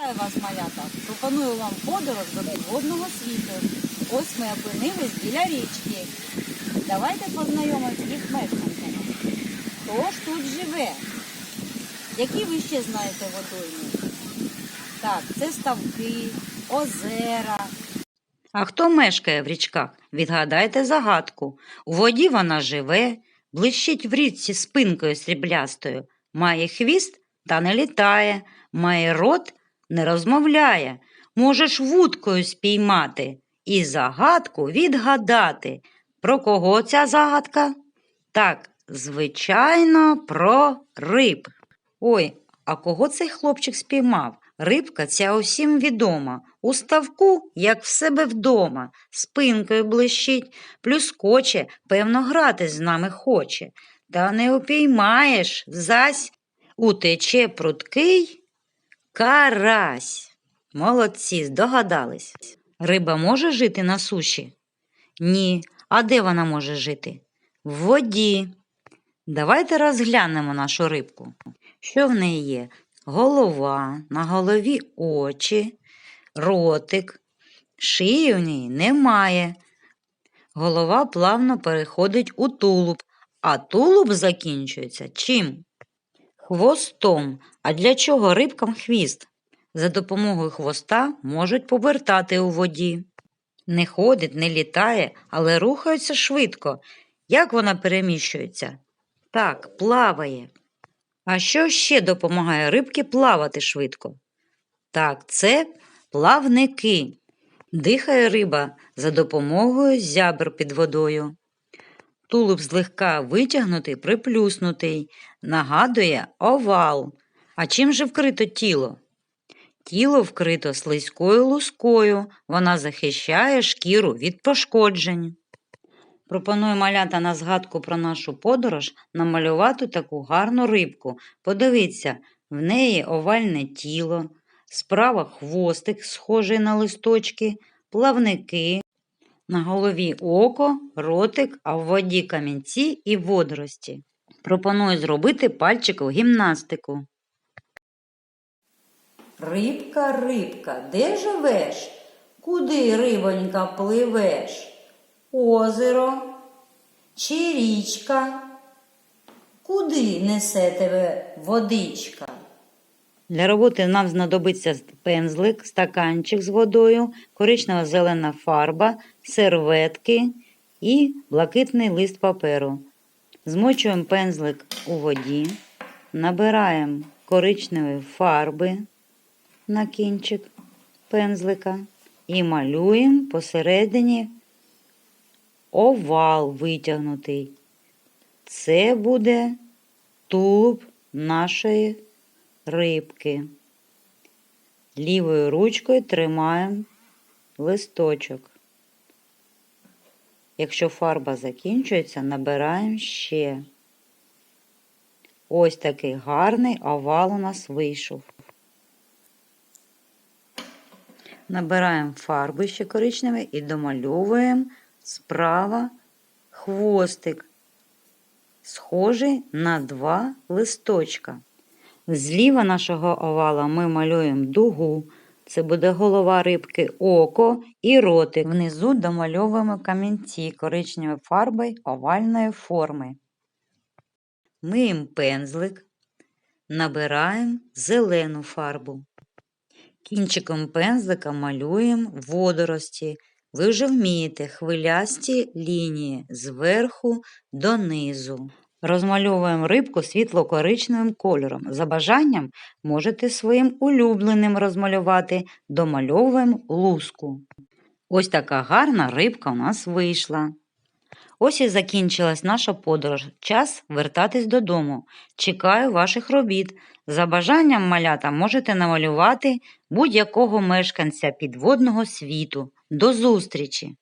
Вітаю вас, малята! Пропоную вам подорож до підводного світу. Ось ми опинились біля річки. Давайте познайомимося їх мешканцями. Хто ж тут живе? Які ви ще знаєте водойми? Так, це ставки, озера. А хто мешкає в річках? Відгадайте загадку. У воді вона живе, блищить в річці спинкою сріблястою, має хвіст та не літає, має рот, не розмовляє. Можеш вудкою спіймати і загадку відгадати. Про кого ця загадка? Так, звичайно, про риб. Ой, а кого цей хлопчик спіймав? Рибка ця усім відома. У ставку, як в себе вдома, спинкою блищить, плюскоче, певно, грати з нами хоче. Та не упіймаєш, зась утече пруткий карась. Молодці, здогадались. Риба може жити на суші? Ні. А де вона може жити? В воді. Давайте розглянемо нашу рибку. Що в неї є? Голова, на голові очі, ротик, шиї у неї немає. Голова плавно переходить у тулуб, а тулуб закінчується чим? Хвостом. А для чого рибкам хвіст? За допомогою хвоста можуть повертати у воді. Не ходить, не літає, але рухаються швидко. Як вона переміщується? Так, плаває. А що ще допомагає рибки плавати швидко? Так, це плавники. Дихає риба за допомогою зябр під водою. Тулуб злегка витягнутий, приплюснутий, нагадує овал. А чим же вкрито тіло? Тіло вкрито слизькою лускою, вона захищає шкіру від пошкоджень. Пропоную малята на згадку про нашу подорож намалювати таку гарну рибку. Подивіться, в неї овальне тіло, справа хвостик, схожий на листочки, плавники, на голові око, ротик, а в воді камінці і водорості. Пропоную зробити пальчикову гімнастику. Рибка, рибка, де живеш? Куди, рибонька, пливеш? Озеро чи річка? Куди несе тебе водичка? Для роботи нам знадобиться пензлик, стаканчик з водою, коричнева зелена фарба, серветки і блакитний лист паперу. Змочуємо пензлик у воді, набираємо коричневої фарби на кінчик пензлика і малюємо посередині овал витягнутий. Це буде тулуб нашої рибки. Лівою ручкою тримаємо листочок. Якщо фарба закінчується, набираємо ще. Ось такий гарний овал у нас вийшов. Набираємо фарби ще коричневі і домальовуємо справа хвостик, схожий на два листочка. Зліва нашого овала ми малюємо дугу. Це буде голова рибки, око і ротик. Внизу домальовуємо камінці коричневою фарбою овальної форми. Миємо пензлик, набираємо зелену фарбу. Кінчиком пензлика малюємо водорості. Ви вже вмієте хвилясті лінії зверху донизу. Розмальовуємо рибку світло-коричневим кольором. За бажанням можете своїм улюбленим розмалювати, домальовуємо луску. Ось така гарна рибка у нас вийшла. Ось і закінчилась наша подорож. Час вертатись додому. Чекаю ваших робіт. За бажанням малята можете намалювати будь-якого мешканця підводного світу. До зустрічі!